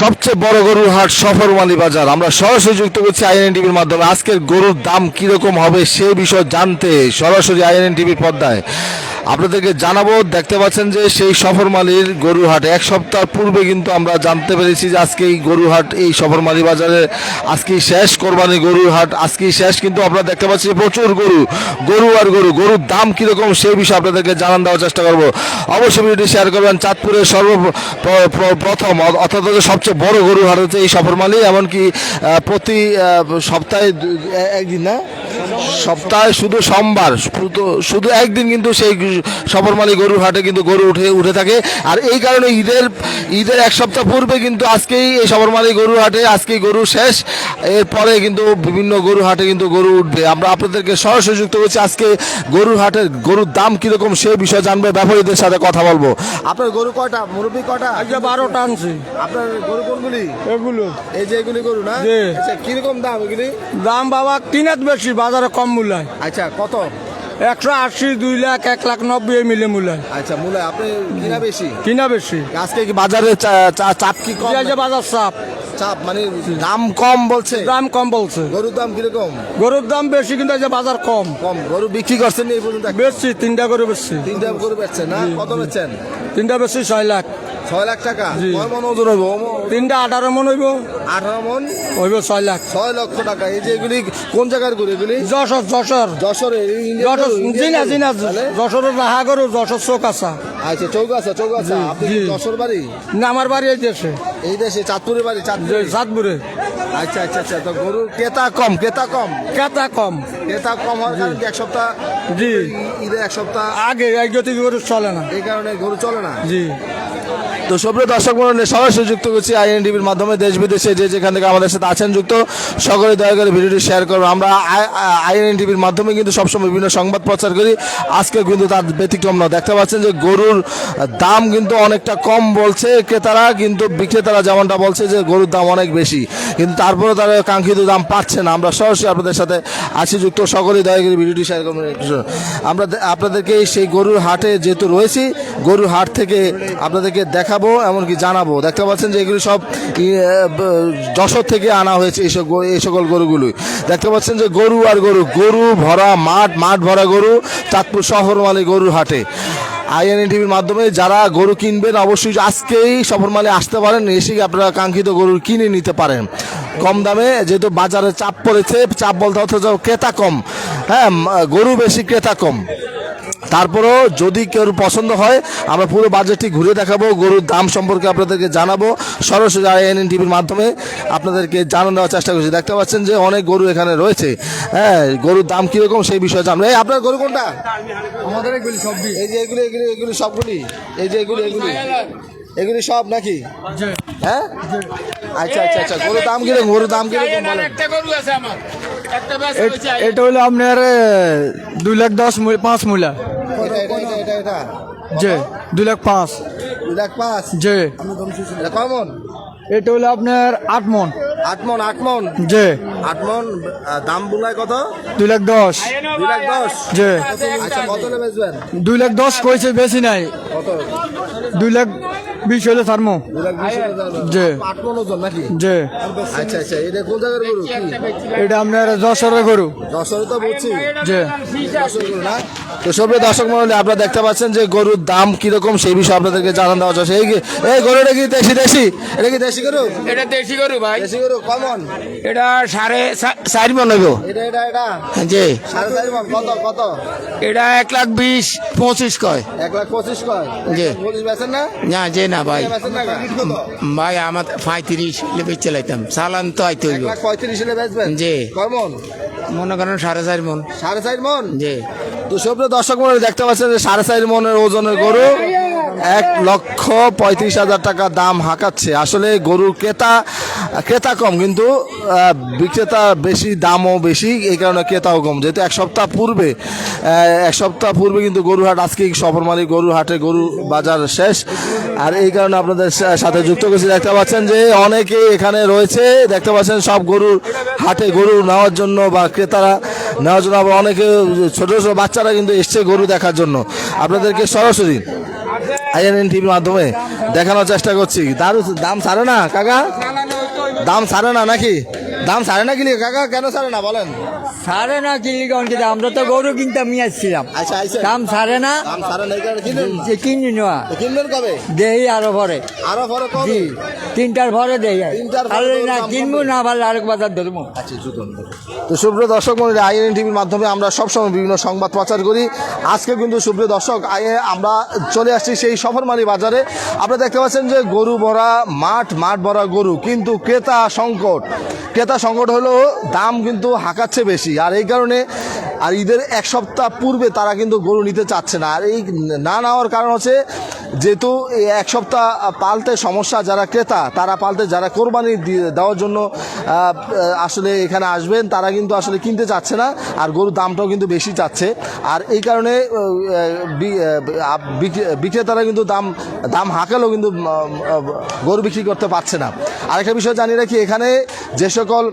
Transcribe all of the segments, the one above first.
সবচেয়ে বড় গরুর হাট সফরমালি বাজার। আমরা সরাসরি যুক্ত করছি আইএনএন টিভির মাধ্যমে। আজকের গরুর দাম কীরকম হবে সে বিষয় জানতে সরাসরি আইএনএন টিভির পর্দায়। আপনাদেরকে জানাব, দেখতে পাচ্ছেন যে সেই সফরমালির গরুর হাট এক সপ্তাহ পূর্বে কিন্তু আমরা জানতে পেরেছি যে আজকে এই গরুর হাট এই সফরমালি বাজারে আজকেই শেষ কোরবানি গরুর হাট আজকেই শেষ। কিন্তু আপনারা দেখতে পাচ্ছি প্রচুর গরু গরু আর গরু, গরুর দাম কীরকম সেই বিষয়ে আপনাদেরকে জানান দেওয়ার চেষ্টা করব। অবশ্যই ভিডিওটি শেয়ার করবেন, চাঁদপুরের সর্ব প্র- প্র- প্রথম, অর্থাৎ সবচেয়ে বড় গরু হাট হচ্ছে এই সফরমালি এমনকি প্রতি সপ্তাহে একদিন না? সপ্তাহে শুধু সোমবার শুধু একদিন কিন্তু সেই সফরমালি গরুর হাটে কিন্তু গরু উঠে উঠে থাকে। আর এই কারণে ঈদের ঈদের এক সপ্তাহ পূর্বে কিন্তু আজকেই এই সফরমালি গরুর হাটে আজকেই গরু শেষ। এরপরে কিন্তু বিভিন্ন গরু হাটে কিন্তু গরু উঠবে। আমরা আপনাদেরকে সরাসরি যুক্ত করছি আজকে গরুর হাটের গরুর দাম কীরকম সে বিষয়ে জানবে ব্যাপারীদের সাথে কথা বলব। আপনার গরু কয়টা? মুরব্বী কয়টা? আজকে বারোটা আনছি। আপনার গরু কোনগুলি? এগুলো। এই যে এগুলি গরু না। আচ্ছা কীরকম দাম এগুলি? দাম বাবা কিনাত বেশি বাজারে কম মূল্যায়। আচ্ছা কত? একশো আশি দুই লাখ এক লাখ নব্বই মিলে মূল্যায় আচ্ছা মূল্য আপনি কিনা বেশি? কিনা বেশি। আজকে কি বাজারে চাপ কি কম? পেঁয়াজে বাজার চাপ। চাপ মানে দাম কম বলছে? দাম কম বলছে। গরুর দাম কীরকম? গরুর দাম বেশি কিন্তু যে বাজার কম। কম। গরু বিক্রি করছেন এই পর্যন্ত? বেশি তিনটা করে বেশি। তিনটা গরু বেচছেন না? কত বেচছেন? তিনটা বেশি ছয় লাখ। ছয় লাখ টাকা। কয় মন ওজন হইব তিনটা আঠারো মন হইব। আঠারো মন? হইব ছয় লাখ। ছয় লক্ষ টাকা। এই যে এগুলি কোন জায়গার গরু এগুলি? যশোর যশোর। যশোরে যশোর জিনা। জিনা? যশোরের রাহা গরু যশোর আসা আচ্ছা চৌগাছা জি, আপনি যশোর বাড়ি? না আমার বাড়ি এই দেশে। এই দেশে চাঁদপুরের বাড়ি চাঁদপুরে? সাতপুরে আচ্ছা আচ্ছা আচ্ছা। তো গরু ক্রেতা কম ক্রেতা কম? কেতা কম। ক্রেতা কম হওয়ার কারণে এক সপ্তাহ জি। ঈদের এক সপ্তাহ? আগে এই গতি গরু চলে না। এই কারণে গরু চলে না? জি। তো সুপ্রিয় দর্শক মন্ডলী, সরাসরি যুক্ত করছি আইএন টিভির মাধ্যমে দেশ বিদেশে যে যেখান থেকে আমাদের সাথে আছেন যুক্ত, সকলে দয়া করে ভিডিওটি শেয়ার করব আমরা আইএন টিভির মাধ্যমে কিন্তু সবসময় বিভিন্ন সংবাদ প্রচার করি। আজকে কিন্তু তার ব্যতিক্রম না দেখতে পাচ্ছেন যে গরুর দাম কিন্তু অনেকটা কম বলছে। ক্রেতারা কিন্তু বিক্রেতারা যেমনটা বলছে যে গরুর দাম অনেক বেশি। কিন্তু তারপরে তারা কাঙ্ক্ষিত দাম পাচ্ছে না। আমরা সরাসরি আপনাদের সাথে আছি যুক্ত। সকলেই দয়া করে ভিডিওটি শেয়ার করবেন আমরা আপনাদেরকে সেই গরুর হাটে যেহেতু রয়েছি, গরুর হাট থেকে আপনাদেরকে দেখাবো, এমনকি জানাব। দেখতে পাচ্ছেন যে এগুলি সব যশোর থেকে আনা হয়েছে এইসব এই সকল গরুগুলো দেখতে পাচ্ছেন যে গরু আর গরু গরু ভরা মাঠ মাঠ ভরা গরু, চাঁদপুর শহরমালি গরুর হাটে। আইএনএ টিভির মাধ্যমে যারা গরু কিনবেন, অবশ্যই আজকেই সফরমালে আসতে পারেন, এসে আপনারা কাঙ্ক্ষিত গরু কিনে নিতে পারেন। কম দামে, যেহেতু বাজারে চাপ পড়েছে, চাপ বলতে অথচ ক্রেতা কম। হ্যাঁ গরু বেশি ক্রেতা কম। তারপরেও যদি কেউ পছন্দ হয় আমরা পুরো বাজেটটি ঘুরে দেখাবো গরুর দাম সম্পর্কে আপনাদেরকে জানাব। সরাসরি আইএনএন টিভির মাধ্যমে আপনাদেরকে জানানো দেওয়ার চেষ্টা করছি। দেখতে পাচ্ছেন যে অনেক গরু এখানে রয়েছে। হ্যাঁ গরুর দাম কীরকম সেই বিষয়ে জানব। এই আপনার গরু কোনটা? আমাদের এগুলি সবগুলি এই যে এগুলি এগুলি এগুলি সবগুলি? এই যে এগুলি এগুলি। এগুলি সব নাকি? হ্যাঁ? আচ্ছা আচ্ছা আচ্ছা গরুর দাম কীরকম? গরুর দাম কীরকম এটা হলো আপনার দুই লাখ দশ পাঁচ মূলা। এটা এটা এটা এটা এটা। যে দুই লাখ পাঁচ। দুই লাখ পাঁচ? এটা কমন এটা হলো আপনার আট মন। আট মন আট মন? যে আট মন দাম বুলায় কত? দুই লাখ দশ। দুই লাখ দশ? যে আচ্ছা কত বেচবেন? দুই লাখ দশ কইছে বেশি নাই। কত? দুই লাখ বিশ হলে ছাড়মো। জি। যে আচ্ছা আচ্ছা এটা কোন জায়গার গরু? এটা আপনার যশোরের গরু। যশোরে তো বলছি যশোর গরু না? তো সবই দর্শক মহলে আপনারা দেখতে পাচ্ছেন যে গরুর দাম কীরকম সেই বিষয়ে আপনাদেরকে জানান দেওয়া যাচ্ছে এই এই গরুটা কি দেশি দেশি? এটা কি দেশি গরু? এটা দেশি গরু ভাই। দেশি গরু কমন এটা সাড়ে চার মন হইব। এটা এটা এটা? জি। সাড়ে চারি মন কত কত? এটা এক লাখ বিশ পঁচিশ কয়। এক লাখ পঁচিশ কয়? জি। পঁচিশ বেচেন না? না যে না ভাই। ভাই আমার পঁয়ত্রিশ লেবে চালাইতাম। চালান তো আইতে হইব। পঁয়ত্রিশ বেচবেন? জি। কমন মনে করেন সাড়ে চার মন। সাড়ে চার মন? জি। সব দর্শক মনে দেখতে পাচ্ছেন যে সাড়ে চার মনের ওজনের গরু। এক লক্ষ পঁয়ত্রিশ হাজার টাকা দাম হাঁকাচ্ছে। আসলে গরুর ক্রেতা ক্রেতা কম, কিন্তু বিক্রেতা বেশি, দামও বেশি, এই কারণে ক্রেতাও কম। যেহেতু এক সপ্তাহ পূর্বে এক সপ্তাহ পূর্বে কিন্তু গরু হাট আজকে সফরমালি গরু হাটে গরু বাজার শেষ। আর এই কারণে আপনাদের সাথে যুক্ত করছি। দেখতে পাচ্ছেন যে অনেকে এখানে রয়েছে। দেখতে পাচ্ছেন সব গরুর হাটে গরু নেওয়ার জন্য বা ক্রেতারা নেওয়ার জন্য আবার অনেকে ছোট ছোট বাচ্চারা কিন্তু এসছে গরু দেখার জন্য। আপনাদেরকে সরাসরি আইএনএন টিভির মাধ্যমে দেখানোর চেষ্টা করছি। দারু দাম ছাড়ে না, কাকা? দাম ছাড়ে না নাকি? দাম ছাড়ে না? কি কাকা, কেন ছাড়ে না? বলেন। সারে না অনেক আমরা তো গরু কিনতে আমি আসছিলাম। আচ্ছা দাম সারে না? কিনি নেওয়া কিনবেন কবে? দেই আরও পরে আরও পরে কবে? জি তিনটার আরে তোর না কিনবো না ভালো আরেক বাজার ধরবো। তো সুপ্রিয় দর্শক মন্ডলী আইএন টিভির মাধ্যমে আমরা সবসময় বিভিন্ন সংবাদ প্রচার করি। আজকে কিন্তু সুপ্রিয় দর্শক আইএ আমরা চলে আসছি সেই সফরমারি বাজারে। আপনারা দেখতে পাচ্ছেন যে গরু ভরা মাঠ মাঠ ভরা গরু। কিন্তু ক্রেতা সংকট ক্রেতা সংকট হলো দাম কিন্তু হাঁকাচ্ছে বেশি। আর এই কারণে, আর ঈদের এক সপ্তাহ পূর্বে তারা কিন্তু গরু নিতে চাচ্ছে না। আর এই না নেওয়ার কারণ হচ্ছে, যেহেতু এক সপ্তাহ পালতে সমস্যা যারা ক্রেতা, তারা পালতে, যারা কোরবানি দেওয়ার জন্য আসলে এখানে আসবেন, তারা কিন্তু আসলে কিনতে চাচ্ছে না, আর গরুর দামটাও কিন্তু বেশি চাচ্ছে। আর এই কারণে বিক্রেতারা কিন্তু দাম দাম হাঁকালেও কিন্তু গরু বিক্রি করতে পারছে না। আরেকটা বিষয় জানিয়ে রাখি, এখানে যে সকল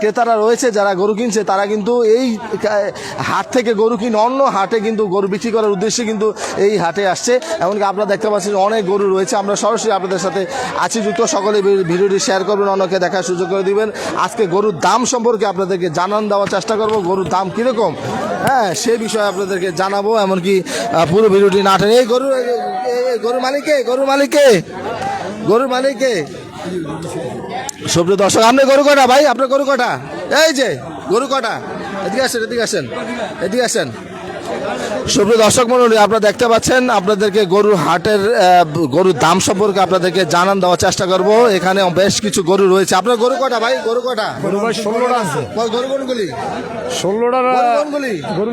ক্রেতারা রয়েছে, যারা গরু কিনছে, তারা কিন্তু এই হাট থেকে গরু কিনে অন্য হাটে কিন্তু গরু বিক্রি করার উদ্দেশ্যে কিন্তু এই হাটে আসছে। এমনকি আপনারা দেখতে পাচ্ছেন অনেক গরু রয়েছে। আমরা সরাসরি আপনাদের সাথে আছি যুক্ত। সকলে ভিডিওটি শেয়ার করবেন, অন্যকে দেখার সুযোগ করে দিবেন। আজকে গরুর দাম সম্পর্কে আপনাদেরকে জানান দেওয়ার চেষ্টা করব। গরুর দাম কীরকম? হ্যাঁ সে বিষয়ে আপনাদেরকে জানাব। এমনকি পুরো ভিডিওটি না টেনে এই গরু গরুর মালিকে গরুর মালিকে গরুর মালিকে সুপ্রিয় দর্শক, আপনি গরু কটা ভাই? আপনার গরু কটা এই যে, গরু কটা এদিকে আসেন এদিকে আসেন এদিকে আসেন। সুপ্রিয় দর্শক মন্ডলী আপনারা দেখতে পাচ্ছেন আপনাদেরকে গরুর হাটের গরুর দাম সম্পর্কে আপনাদেরকে জানান দেওয়ার চেষ্টা করব। এখানে বেশ কিছু গরু রয়েছে। আপনার গরু কটা ভাই? গরু কটা গরু ভাই ষোলোটা আছে। কয় গরু কোনগুলি? ষোলোটা গরু কোনগুলি? গরু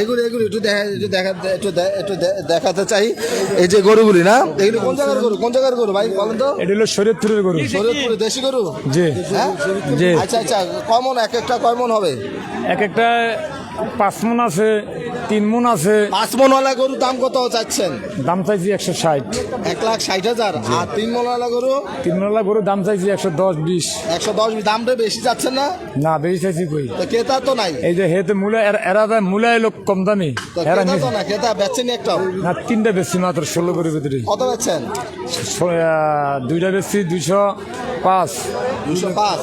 এগুলি এগুলি একটু দেখা একটু দেখা একটু একটু দেখাতে চাই। এই যে গরুগুলি না? এগুলি কোন জায়গার গরু? কোন জায়গার গরু ভাই বলেন তো? এটা হলো শরীয়তপুরের গরু। শরীয়তপুরে দেশি গরু? জি। হ্যাঁ? জি। আচ্ছা আচ্ছা কমন এক একটা কমন হবে? এক একটা পাঁচ মন আছে তিন মন আছে। পাঁচ মনওয়ালা গরুর দাম কত চাচ্ছেন? দাম চাইছি একশো ষাট। এক লাখ ষাট হাজার। আর তিন মনওয়ালা গরু? তিন মনলা গরুর দাম চাইছি একশো দশ বিশ। একশো দশ দামটা বেশি চাচ্ছেন না? না বেশি চাইছি কই? তো ক্রেতা তো নাই। এই যে হেতে মূলা এরা- এরা দেয় মূলা এলো কম দামি। এরা তো না ক্রেতা বেচছেন একটাও। না তিনটা বেশি মাত্র ষোলো গরুর ভিতরে কত বেচছেন? দুইটা বেশি দুইশো পাঁচ। দুশো পাঁচ।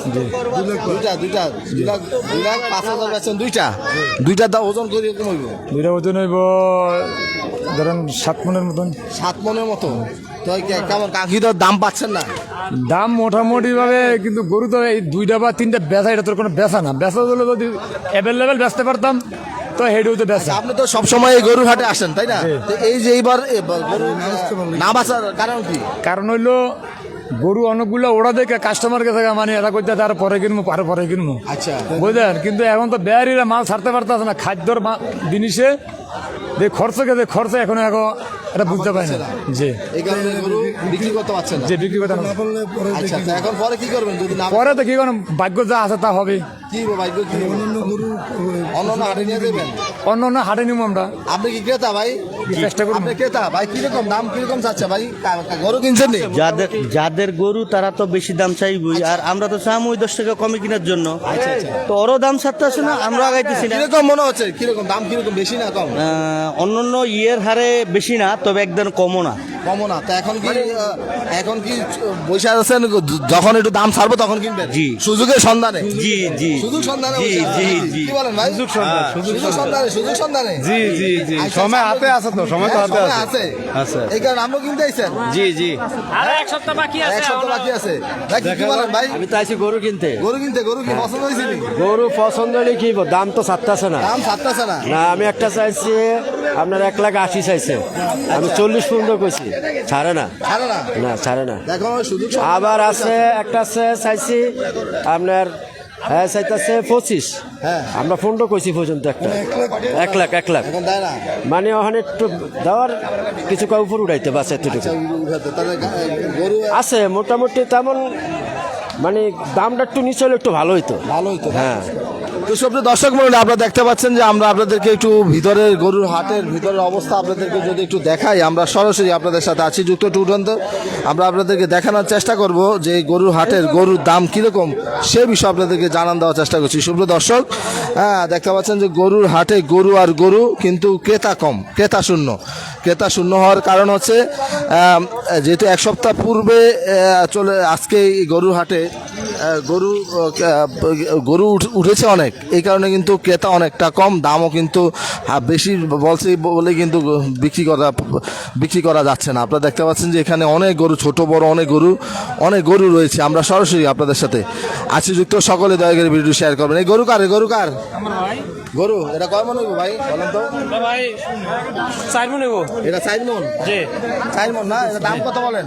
দুইটা দুইটা দুই লাখ দুই লাখ পাঁচ হাজার বেচছেন দুইটা। দুইটা দা ওজন করে এরকম হইব দুইটা ওজন হইব ধরেন সাত মনের মতন। সাত মনের মতো তো এই কে- কেমন কাকি তো দাম পাচ্ছেন না? দাম মোটামুটি ভাবে কিন্তু গরু তো এই দুইটা বা তিনটা বেচা এটা তোর কোনো বেচা না। বেচা হলে যদি অ্যাভেলেবেল বেচতে পারতাম তো হেডেও তো বেচা। আপনি তো সবসময় এই গরুর হাটে আসেন তাই না? তো এই যে এইবার গরু না বাঁচার কারণ কি? কারণ হইল গরু অনেকগুলো ওরা দেখে কাস্টমারকে থাকে মানে এরা করতে তার পরে কিনবো পরে পরে কিনবো আচ্ছা। বুঝলেন? কিন্তু এখন তো বেয়ারিরা মাল ছাড়তে পারতেছে না। খাদ্যর জিনিসে যে খরচ গেছে খরচ এখন এখন এটা বুঝতে পারে না। জি। এই কারণে বিক্রি করতে পারছেন না। বিক্রি করতে আচ্ছা এখন পরে কি করবেন? যদি না পরে তো কি ভাগ্য যা আছে তা হবে। কি ভাগ্য কি অন্য গরু অন্য অন্য হাটে নিয়ে দেবেন অন্য অন্য হাটে নিবো আমরা। আপনি কি ক্রেতা ভাই? চেষ্টা করুন। ক্রেতা? ভাই কীরকম দাম কীরকম চাচ্ছে ভাই? কা- কা- গরু কিনছেন যাদের যাদের গরু তারা তো বেশি দাম চাইবই। আর আমরা তো চাম ওই দশ টাকা কমে কেনার জন্য। তো ওরও দাম ছাড়তে আসে না আমরা আগাইতেছি না। কীরকম মনে হচ্ছে? কীরকম দাম কীরকম বেশি না কম? অন্যান্য ইয়ের হারে বেশি না তবে একদম কমও না। কমও না। তো এখন কি এখন কি বসে আছেন? যখন একটু দাম ছাড়বো তখন কিনবেন? জি। সুযোগের সন্ধানে? জি জি। সুযোগ সন্ধানে জি জি জি। কি বলেন ভাই? সুযোগ সন্ধানে সুযোগ সন্ধানে। সুযোগ সন্ধানে? জি জি জি। আচ্ছা, সময় আচ্ছা, হাতে আছে তো সময় তো হ্যাঁ, হাতে আছে। আছে। আছে। এই কারণে আপনিও কিনতে আইছেন জি জি। এক সপ্তাহ বাকি আছে ভাই কি- কি বলেন ভাই? আমি তো আইছি গরু কিনতে। গরু কিনতে গরু কি পছন্দ হয়েছে নি? গরু পছন্দ হলে কি দাম তো ছাড়তেছে না। দাম না। না আমি একটা চাইছি আপনার এক লাখ আশি চাইছে। আমি চল্লিশ পর্যন্ত কইছি। ছাড়ে না? না। ছাড়ে না। আবার আছে একটা আছে চাইছি আপনার হ্যাঁ চাইতেছে পঁচিশ। হ্যাঁ। আমরা পনেরো কইছি পর্যন্ত একটা। এক লাখ এক লাখ মানে ওখানে একটু দেওয়ার কিছু কাউ উপর উঠাইতে বাস এতটুকু। আচ্ছা, আছে মোটামুটি তেমন মানে দামটা একটু নিচে হলে একটু ভালো হইতো। ভালো তো হ্যাঁ। তো দর্শক মন্ডলী, আপনারা দেখতে পাচ্ছেন যে আমরা আপনাদেরকে একটু ভিতরের গরুর হাটের ভিতরের অবস্থা আপনাদেরকে যদি একটু দেখাই, আমরা সরাসরি আপনাদের সাথে আছি যুক্ত টু উড়ন্ত আমরা আপনাদেরকে দেখানোর চেষ্টা করব যে গরুর হাটের গরুর দাম কীরকম, সে বিষয়ে আপনাদেরকে জানান দেওয়ার চেষ্টা করছি। সুপ্রিয় দর্শক হ্যাঁ দেখতে পাচ্ছেন যে গরুর হাটে গরু আর গরু কিন্তু ক্রেতা কম, ক্রেতা শূন্য। ক্রেতা শূন্য হওয়ার কারণ হচ্ছে যেহেতু এক সপ্তাহ পূর্বে চলে, আজকে এই গরুর হাটে গরু গরু উঠ- উঠেছে অনেক। এই কারণে কিন্তু ক্রেতা অনেকটা কম, দামও কিন্তু বেশি বলছে বলে কিন্তু বিক্রি করা বিক্রি করা যাচ্ছে না। আপনারা দেখতে পাচ্ছেন যে এখানে অনেক গরু, ছোট, বড় অনেক গরু অনেক গরু রয়েছে। আমরা সরাসরি আপনাদের সাথে আছি যুক্ত। সকলে দয়া করে ভিডিও শেয়ার করবেন। এই গরু কার? গরু কার? গরু এটা কয় মনে ভাই বলেন তো? ভাই চার মনে এটা চার মন? জি। চার মন না? এটা দাম কত বলেন?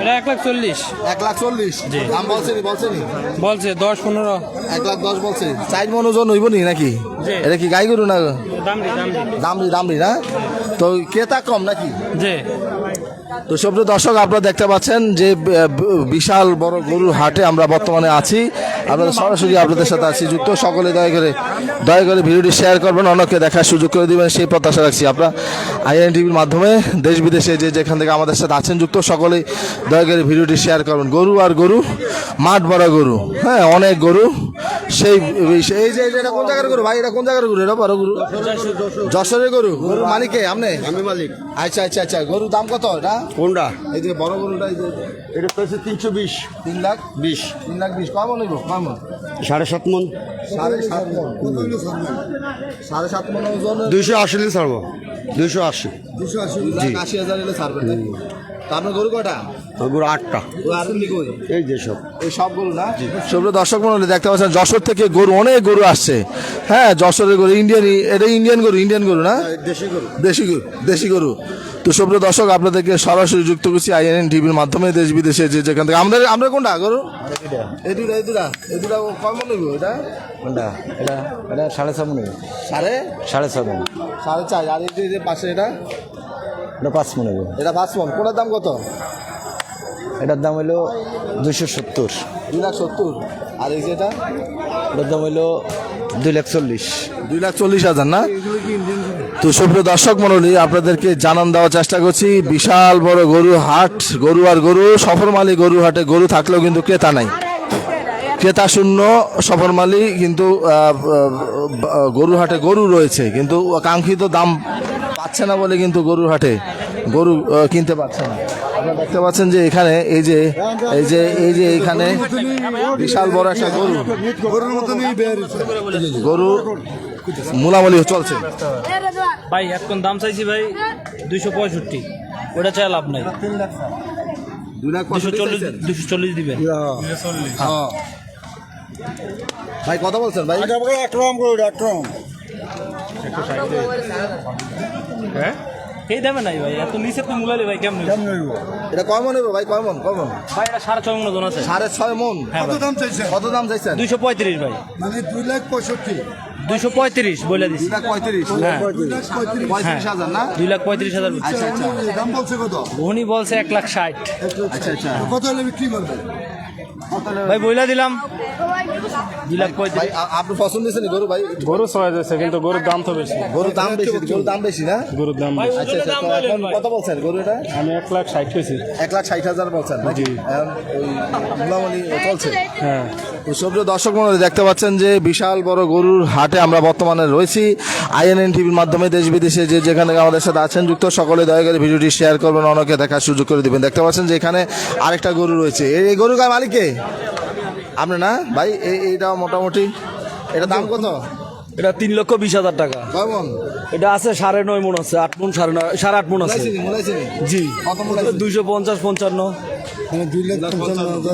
এটা এক লাখ চল্লিশ। এক লাখ চল্লিশ? দাম বলছেনি বলছেনি বলছে দশ পনেরো। এক লাখ দশ বলছে। চার মন ওজন হইব নি নাকি? জি। এটা কি গাই গরু না? দাম দামরি দামরি না? তো ক্রেতা কম নাকি? জি। তো সুপ্রিয় দর্শক, আপনারা দেখতে পাচ্ছেন যে বিশাল বড় গরুর হাটে আমরা বর্তমানে আছি। আপনাদের সরাসরি আপনাদের সাথে আছি যুক্ত। সকলে দয়া করে দয়া করে ভিডিওটি শেয়ার করবেন অনেককে দেখার সুযোগ করে দিবেন, সেই প্রত্যাশা রাখছি। আপনারা আইএন টিভির মাধ্যমে দেশ বিদেশে যে যেখান থেকে আমাদের সাথে আছেন যুক্ত সকলেই দয়া করে ভিডিওটি শেয়ার করবেন। গরু আর গরু, মাঠ বড় গরু। হ্যাঁ অনেক গরু। সেই এই যে এটা কোন জায়গার গরু? ভাই এটা কোন জায়গার গরু? এটা বড় গরু। যশোরের গরু। গরুর মালিকে আপনি? আমি মালিক। আচ্ছা আচ্ছা আচ্ছা। গরুর দাম কত? এটা? কোনটা? এই যে বড় গরুটা এই যে। এটা পেয়েছে তিনশো বিশ। তিন লাখ? বিশ। তিন লাখ বিশ। কমন হইব? কমন সাড়ে সাত মন। সাড়ে সাত মন। সাড়ে সাত মন ওজন? দুইশো আশি ছাড়বো। দুইশো আশি। দুশো আশি আশি হাজার এলে ছাড়বেন। আপনার গরু কটা ওগুলো আটটা। এই যে সব। এই সব গরু না? সুপ্রিয় দর্শক মন্ডলী দেখতে পাচ্ছেন যশোর থেকে গরু অনেক গরু আসছে। হ্যাঁ যশোরের গরু ইন্ডিয়ান এটা ইন্ডিয়ান গরু ইন্ডিয়ান গরু না? দেশি গরু। দেশি গরু দেশি গরু। তো সুপ্রিয় দর্শক আপনাদেরকে সরাসরি যুক্ত করছি আইএনএন টিভির মাধ্যমে দেশ বিদেশে যে যেখান থেকে আমাদের আমরা কোনটা গরু? এই দুটা এই দুটা এই দুটা কয় মন এটা? কোনটা? এটা এটা সাড়ে ছয় মন। সাড়ে? সাড়ে ছয় মন। সাড়ে চার আর এই যে- পাশে এটা? এটা পাঁচ মন। এটা পাঁচ মন। কোটার দাম কত? এটার দাম হলো দুইশো সত্তর। দুই লাখ সত্তর। আর এই যেটা এটার দাম হলো দুই লাখ চল্লিশ। দুই লাখ চল্লিশ হাজার না? তো সুপ্রিয় দর্শক মন্ডলী আপনাদেরকে জানান দেওয়ার চেষ্টা করছি বিশাল বড় গরু হাট গরু আর গরু সফরমালি গরু হাটে গরু থাকলেও কিন্তু ক্রেতা নাই। ক্রেতা শূন্য সফরমালি কিন্তু গরুর হাটে গরু রয়েছে কিন্তু কাঙ্ক্ষিত দাম পাচ্ছে না বলে কিন্তু গরুর হাটে গরু কিনতে পারছে না। আপনারা দেখতে পাচ্ছেন যে এখানে এই যে এই যে এই যে এখানে বিশাল বড় একটা গরু। গরু মুলামুলি চলছে। ভাই এখন দাম চাইছি ভাই দুইশো পঁয়ষট্টি। ওটা চাই লাভ নাই। দুশো চল্লিশ দুশো চল্লিশ দিবেন। ভাই কথা বলছেন ভাই? এই দেবে নাই ভাই? এত নিচে তো মুলালি ভাই কেমন এটা কয় মন হবে ভাই? কয় মন? কয় মন? ভাই এটা সাড়ে ছয় মন ওজন আছে। সাড়ে ছয় মন? হ্যাঁ ভাই। কত দাম চাইছেন? দুইশো পঁয়ত্রিশ ভাই। মানে দুই লাখ পঁয়ষট্টি। দুইশো পঁয়ত্রিশ বলে দুই লাখ পঁয়ত্রিশ? হ্যাঁ। পঁয়ত্রিশ। হাজার না? দুই লাখ পঁয়ত্রিশ হাজার। আচ্ছা আচ্ছা দাম বলছে কত? উনি বলছে এক লাখ ষাট। আচ্ছা আচ্ছা। কত হলে বিক্রি করবে? ভাই বইলা দিলাম। ভাই আপনি পছন্দ হয়েছেন গরু? ভাই গরু ছয় যাচ্ছে কিন্তু গরুর দাম তো বেশি। গরুর দাম বেশি গরুর দাম বেশি না? গরুর দাম বেশি। আচ্ছা আচ্ছা এখন কত বলছেন গরু এটা? আমি এক লাখ ষাট পেয়েছি এক লাখ ষাট হাজার বলছেন নাকি ওই চলছে? হ্যাঁ। সুপ্রিয় দর্শক মনে দেখতে পাচ্ছেন যে বিশাল বড় গরুর হাটে আমরা বর্তমানে রয়েছি। আইএনএন টিভির মাধ্যমে দেশ বিদেশে যে যেখানে আমাদের সাথে আছেন, যুক্ত সকলে দয়া করে ভিডিওটি শেয়ার করবেন, অনেকে দেখার সুযোগ করে দেবেন। দেখতে পাচ্ছেন যে এখানে আরেকটা গরু রয়েছে। এই গরু গায়ে মালিকে আপনি না? ভাই এই এইটা মোটামুটি। এটা দাম কত? এটা তিন লক্ষ বিশ হাজার টাকা। এটা আছে সাড়ে নয় মন আছে আট মন সাড়ে নয় সাড়ে আট মন আছে। জি। দুইশো পঞ্চাশ পঞ্চান্ন। মানে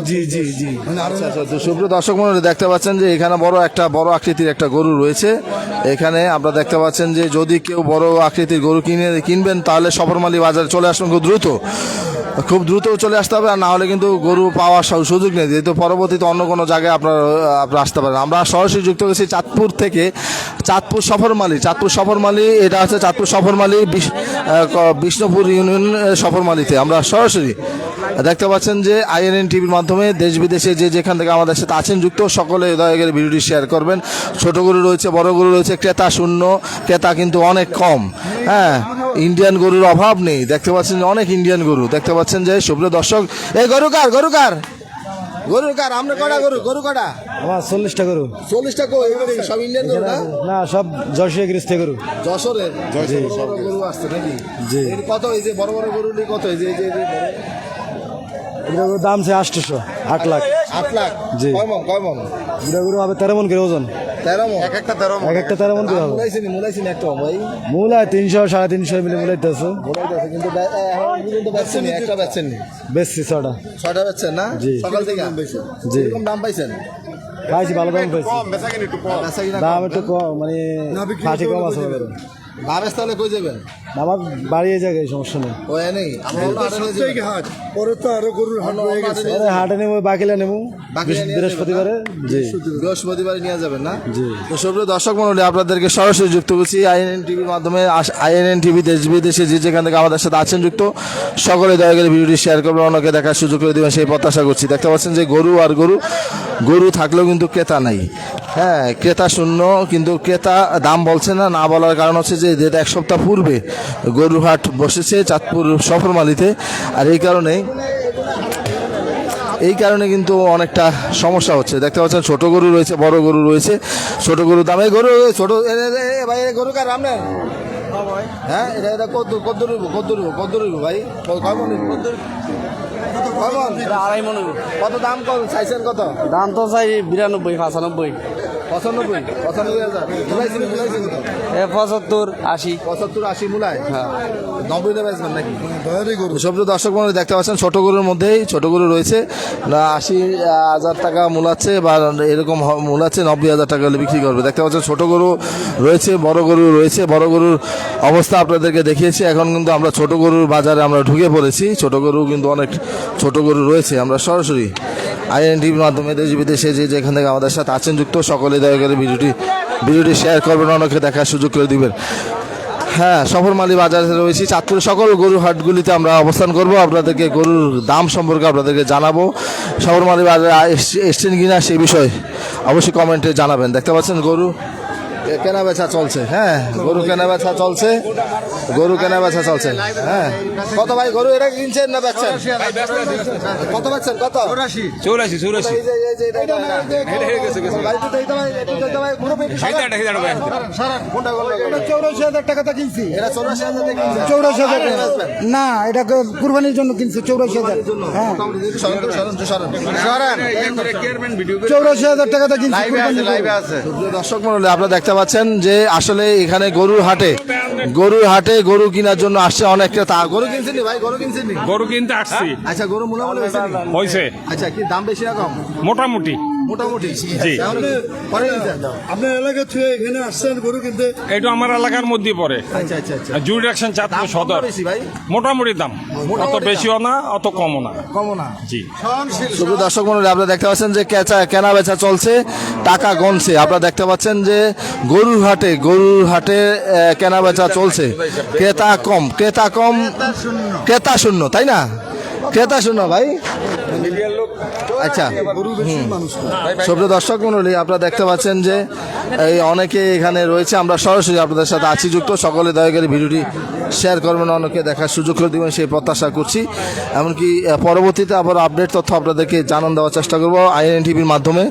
জি জি জি। মানে আচ্ছা আচ্ছা। সুপ্রিয় দর্শক মন্ডলী দেখতে পাচ্ছেন যে এখানে বড় একটা বড় আকৃতির একটা গরু রয়েছে। এখানে আপনারা দেখতে পাচ্ছেন যে যদি কেউ বড় আকৃতির গরু কিনে কিনবেন তাহলে সফরমালি বাজারে চলে আসবেন খুব দ্রুত। খুব দ্রুত চলে আসতে হবে আর না হলে কিন্তু গরু পাওয়ার সু- সুযোগ নেই। যেহেতু পরবর্তীতে অন্য কোনো জায়গায় আপনার আপনারা আসতে পারেন। আমরা সরাসরি যুক্ত হয়েছি চাঁদপুর থেকে চাঁদপুর সফরমালি চাঁদপুর সফরমালি এটা হচ্ছে চাঁদপুর সফরমালি বিষ্ণুপুর ইউনিয়ন সফরমালিতে আমরা সরাসরি দেখতে পাচ্ছেন যে আইএনএন টিভির মাধ্যমে দেশ বিদেশে যে যেখান থেকে আমাদের সাথে আছেন যুক্ত, সকলে দয়া ভিডিওটি শেয়ার করবেন। ছোট গরু রয়েছে, বড় গরু রয়েছে, ক্রেতা শূন্য, ক্রেতা কিন্তু অনেক কম। হ্যাঁ ইন্ডিয়ান গরুর অভাব নেই। দেখতে পাচ্ছেন যে অনেক ইন্ডিয়ান গরু। দেখতে পাচ্ছেন যে সুপ্রিয় দর্শক, এই গরু কার গরু কার? গরু কার? আমরা কটা গরু? গরু কটা? আমার চল্লিশটা গরু। চল্লিশটা গরু এবারে সব ইন্ডিয়ান গরু না? না সব জর্সি গৃহস্থ গরু। যশোরের? বড় বড় গরু আসছে নাকি? জি। এর কত এই যে বড় বড় গরু কত এই যে এই যে গরুর দাম আছে আটশোশো আট লাখ। আট লাখ? জি। কয় মন কয় মন? এটা গরু হবে তেরো মন করে ওজন। তেরো মন? এক একটা তেরো মন। করে হবে। মুলাইছিনি মুলাইছিনি একটা ভাই। মূল তিনশো সাড়ে তিনশো মিলে মূলাইতে আছে মুলাইতেছে কিন্তু পর্যন্ত বেচছেনি একটা বেচছেননি বেশি ছটা ছয়টা বেচছেন না? জি। সকাল থেকে? জি। এরকম দাম পাইছেন? পাইছি ভালো দাম পাইছি দাম একটু কম মানে ফাঁসি কম আছে আমাদের তাহলে কই যাবেন আমার বাড়িয়ে যায় সমস্যা নেই। ও এনেই আমরা নিয়ে সাপ্তাহিক যাবেন। হাট পরে তো আরও গরুর হাট হয়ে গেছে। আরে হাটে নেব বাকিলা নেব বৃহস্পতিবারে? জি। বৃহস্পতিবারে নিয়ে যাবেন না? জি। তো সুপ্রিয় দর্শক মন্ডলী আপনাদেরকে সরাসরি যুক্ত করছি আইএনএন টিভির মাধ্যমে আইএনএন টিভি দেশ বিদেশে যে যেখান থেকে আমাদের সাথে আছেন যুক্ত সকলে দয়া করে ভিডিওটি শেয়ার করবেন অন্যকে দেখার সুযোগ করে দেবেন সেই প্রত্যাশা করছি। দেখতে পাচ্ছেন যে গরু আর গরু গরু থাকলেও কিন্তু ক্রেতা নাই। হ্যাঁ ক্রেতা শূন্য কিন্তু ক্রেতা দাম বলছে না না বলার কারণ হচ্ছে যে যেটা এক সপ্তাহ পূর্বে গরু হাট বসেছে চাঁদপুর সফরমালিতে আর এই কারণেই এই কারণে কিন্তু অনেকটা সমস্যা হচ্ছে। দেখতে পাচ্ছেন ছোট গরু রয়েছে বড় গরু রয়েছে। ছোট গরু দামে গরু ছোট ভাই গরু কার আপনার হ্যাঁ এটা এটা কত কত রইব কত রইব কত রইব ভাই? কয় মন? আড়াই মনে কত দাম কত চাইছেন কত? দাম তো চাই বিরানব্বই পাঁচানব্বই। পঁচানব্বই পঁচানব্বই হাজার। মুলাইছিল মুলাইছিল কত পঁচাত্তর আশি। পঁচাত্তর আশি মুলায় নব্বইটা বেচবেন নাকি? দয়ারই গরু। সব দর্শক মনে দেখতে পাচ্ছেন ছোট গরুর মধ্যেই ছোট গরু রয়েছে। না আশি হাজার টাকা মূলাচ্ছে বা এরকম মূলাচ্ছে নব্বই হাজার টাকা হলে বিক্রি করবে। দেখতে পাচ্ছেন ছোট গরু রয়েছে বড় গরু রয়েছে। বড় গরুর অবস্থা আপনাদেরকে দেখিয়েছি। এখন কিন্তু আমরা ছোট গরুর বাজারে আমরা ঢুকে পড়েছি। ছোট গরু কিন্তু অনেক ছোট গরু রয়েছে। আমরা সরাসরি আইএনটিভির মাধ্যমে দেশ বিদেশে যে যেখান থেকে আমাদের সাথে আছেন যুক্ত সকলে দয়া করে ভিডিওটি ভিডিওটি শেয়ার করবেন অনেকে দেখার সুযোগ করে দিবেন। হ্যাঁ সফরমালি বাজারে রয়েছি। চাঁদপুরের সকল গরু হাটগুলিতে আমরা অবস্থান করব। আপনাদেরকে গরুর দাম সম্পর্কে আপনাদেরকে জানাব। সফরমালি বাজারে এস- এসছেন কিনা সেই বিষয়ে অবশ্যই কমেন্টে জানাবেন। দেখতে পাচ্ছেন গরু কেনা বেচা চলছে হ্যাঁ গরু কেনা বেচা চলছে গরু কেনা বেচা চলছে হ্যাঁ কত ভাই গরু এটা কিনছেন না বেচছেন কত বেচছেন কত চৌরাশি চৌরাশি? না এটা কুরবানির জন্য কিনছি চৌরাশি হাজার হ্যাঁ। চৌরাশি হাজার। সুপ্রিয় দর্শক মন্ডলী আপনারা দেখতে পাচ্ছেন যে আসলে এখানে গরুর হাটে গরুর হাটে গরু কেনার জন্য আসছে অনেক ক্রেতা গরু কিনছেন নি ভাই? গরু কিনছেন নি গরু কিনতে আসছি। আচ্ছা গরু মোটামুটি হয়েছে আচ্ছা কি দাম বেশি না কম? মোটামুটি। মোটামুটি? জি। তাহলে কি? পরে কিনছেন? আপনার এলাকা থেকে এখানে আসছেন গরু কিনতে? এটা আমার এলাকার মধ্যে পড়ে। আচ্ছা আচ্ছা আচ্ছা। দাম চাঁদপুর সদর। ভাই? মোটামুটি দাম। অত বেশিও না অত কমও না। কমও না। জি। শুধু দর্শক মন্ডলী আপনারা দেখতে পাচ্ছেন যে কেচা কেনা বেচা চলছে টাকা গনছে। আপনারা দেখতে পাচ্ছেন যে গরুর হাটে গরুর হাটে কেনা বেচা চলছে। ক্রেতা কম ক্রেতা কম ক্রেতা শূন্য তাই না? ক্রেতা শূন্য ভাই। আচ্ছা। সুপ্রিয় দর্শক মন্ডলী আপনারা দেখতে পাচ্ছেন যে এই অনেকে এখানে রয়েছে। আমরা সরাসরি আপনাদের সাথে আছি যুক্ত। সকলে দয়া করে ভিডিওটি শেয়ার করবেন অনেকে দেখার সুযোগ করে দেবেন সেই প্রত্যাশা করছি। এমনকি পরবর্তীতে আবার আপডেট তথ্য আপনাদেরকে জানান দেওয়ার চেষ্টা করব আইএন টিভির মাধ্যমে।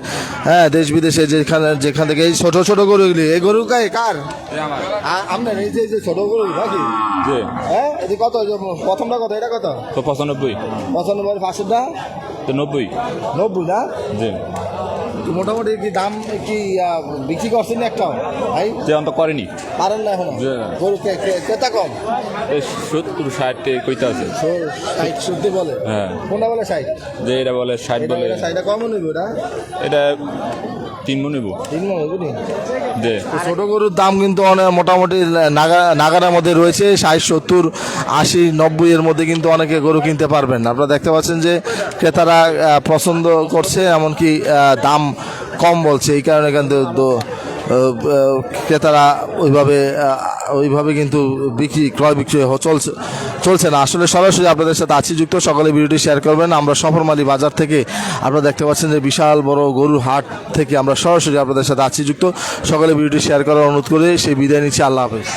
হ্যাঁ দেশ বিদেশে যেখানে যেখান থেকে এই ছোটো ছোটো গরুগুলি। এই গরু কাই? কার? আপনার এই যে ছোট গরু নাকি? হ্যাঁ কত? প্রথমটা কত? এটা কত? তো পঁচানব্বই। পঁচানব্বই পাঁচশোটা তো নব্বই? নব্বই না? জি। মোটামুটি কি দাম কি বিক্রি করছেন একটাও? ভাই? তেমন তো করেনি। পারেন না এখন। গরু ক্রেতা কম? সত্তর ষাট কইতে আছে। ষাট শুদ্ধি বলে? হ্যাঁ। কোনটা বলে ষাট? যে এটা বলে ষাট বলে। এটা ষাটটা কম নেবে ওটা এটা তিন মন নেব তিন মনে বুঝলি যে ছোট গরুর দাম কিন্তু অনেক মোটামুটি নাগা নাগারের মধ্যে রয়েছে ষাট সত্তর আশি নব্বই এর মধ্যে কিন্তু অনেকে গরু কিনতে পারবেন। আপনারা দেখতে পাচ্ছেন যে ক্রেতারা পছন্দ করছে, এমনকি দাম কম বলছে। এই কারণে কিন্তু ক্রেতারা ওইভাবে ওইভাবে কিন্তু বিক্রি, ক্রয় বিক্রয় চলছে চলছে না। আসলে সরাসরি আপনাদের সাথে আছি যুক্ত। সকলে ভিডিওটি শেয়ার করবেন। আমরা সফরমালি বাজার থেকে আপনারা দেখতে পাচ্ছেন যে বিশাল বড় গরুর হাট থেকে আমরা সরাসরি আপনাদের সাথে আছি যুক্ত। সকলে ভিডিওটি শেয়ার করার অনুরোধ করে সেই বিদায় নিচ্ছি। আল্লাহ হাফেজ।